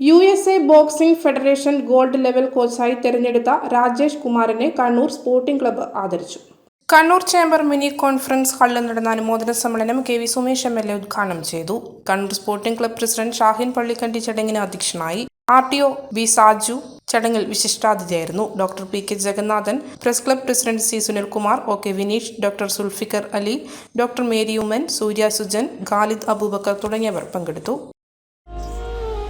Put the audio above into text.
U S A boxing federation gold level കോച്ചായി തെരഞ്ഞെടുത്ത രാജേഷ് കുമാറിനെ Kannur sporting club ആദരിച്ചു. കണ്ണൂർ ചേംബർ മിനി കോൺഫറൻസ് ഹാളിൽ നടന്ന അനുമോദന സമ്മേളനം K V Sumesh M L A ഉദ്ഘാടനം ചെയ്തു. Kannur sporting club president Shahin Pallikandi ചടങ്ങിന് അധ്യക്ഷനായി R T O V Saju ചടങ്ങിൽ വിശിഷ്ടാതിഥിയായിരുന്നു. Doctor P K Jagannathan press club president C Sunilkumar O K Vineesh doctor Sulfikar Ali doctor Mary Oommen Surya Sujan Khalid Abubakar തുടങ്ങിയവർ പങ്കെടുത്തു.